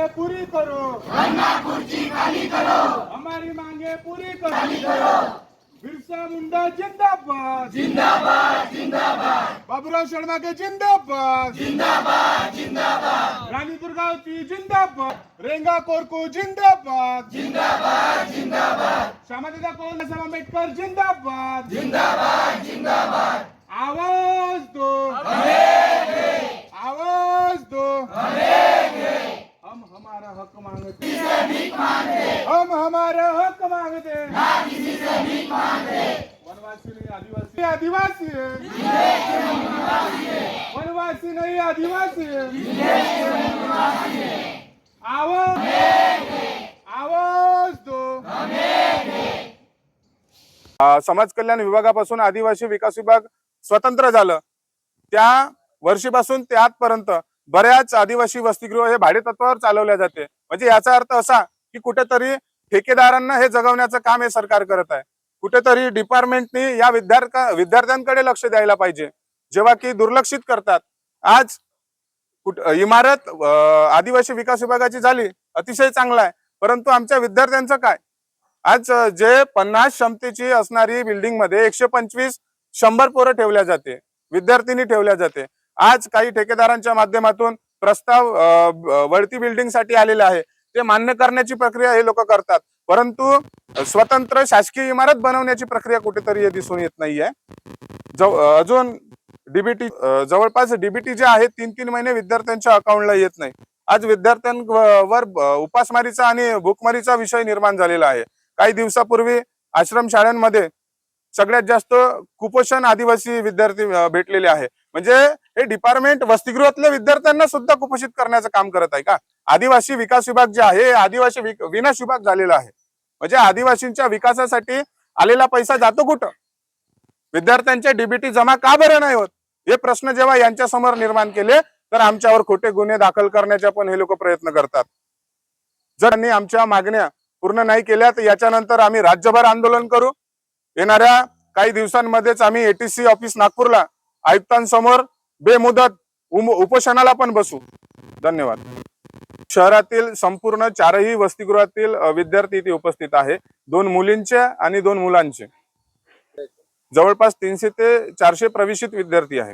पूरी करो हमारी मांगे पूरी करो बिरसा मुंडा जिंदाबाद जिंदाबाद जिंदाबाद बाबूराव शर्मा के जिंदाबाद जिंदाबाद जिंदाबाद रानी दुर्गावती जिंदाबाद रेंगा कोरकू जिंदाबाद जिंदाबाद जिंदाबाद श्यामादादा कोल साहेब आंबेडकर जिंदाबाद जिंदाबाद जिंदाबाद आवाज दो मांगते हम हमारा हक मांगते वनवासी नहीं आदिवासी। आदिवासी है। वनवासी नहीं आदिवासी है। आवाज आवाज दो। समाज कल्याण विभागापासून आदिवासी विकास विभाग स्वतंत्र झालं. त्या वर्षीपासून ते आजपर्यंत बऱ्याच आदिवासी वसतिगृह हे भाडेतत्वावर चालवल्या जाते. म्हणजे याचा अर्थ असा की कुठेतरी ठेकेदारांना हे जगवण्याचं काम हे सरकार करत आहे. कुठेतरी डिपार्टमेंटनी या विद्यार्थ्या विद्यार्थ्यांकडे लक्ष द्यायला पाहिजे. जेव्हा की दुर्लक्षित करतात. आज इमारत आदिवासी विकास विभागाची झाली अतिशय चांगला आहे. परंतु आमच्या विद्यार्थ्यांचं काय? आज जे पन्नास क्षमतेची असणारी बिल्डिंगमध्ये एकशे पंचवीस शंभर पोरं ठेवल्या जाते. विद्यार्थिनी ठेवल्या जाते. आज काही ठेकेदारांच्या माध्यमातून प्रस्ताव वळती बिल्डिंगसाठी आलेले आहे. ते मान्य करण्याची प्रक्रिया हे लोक करतात. परंतु स्वतंत्र शासकीय इमारत बनवण्याची प्रक्रिया कुठेतरी हे दिसून येत नाहीये. अजून डीबीटी जवळपास डीबीटी जे आहे तीन तीन महिने विद्यार्थ्यांच्या अकाउंटला येत नाही. आज विद्यार्थ्यांवर उपासमारीचा आणि भूकमारीचा विषय निर्माण झालेला आहे. काही दिवसापूर्वी आश्रम शाळांमध्ये सगळ्यात जास्त कुपोषण आदिवासी विद्यार्थी भेटलेले आहे. म्हणजे हे डिपार्टमेंट वसतिगृहातल्या विद्यार्थ्यांना सुद्धा कुपोषित करण्याचं काम करत आहे का? आदिवासी विकास विभाग जे आहे आदिवासी विनाश विभाग झालेला आहे. म्हणजे आदिवासींच्या विकासासाठी आलेला पैसा जातो कुठं? विद्यार्थ्यांच्या डीबीटी जमा का बरं नाही होत? हे प्रश्न जेव्हा यांच्या समोर निर्माण केले तर आमच्यावर खोटे गुन्हे दाखल करण्याचे पण हे लोक प्रयत्न करतात. जर त्यांनी आमच्या मागण्या पूर्ण नाही केल्या तर याच्यानंतर आम्ही राज्यभर आंदोलन करू. येणाऱ्या काही दिवसांमध्येच आम्ही एटीसी ऑफिस नागपूरला आयुक्तांसमोर बेमुदत उपोषणाला पण बसू. धन्यवाद. शहरातील संपूर्ण चारही वसतिगृहातील विद्यार्थी इथे उपस्थित आहे. दोन मुलींचे आणि दोन मुलांचे. जवळपास तीनशे ते चारशे प्रवेशित विद्यार्थी आहे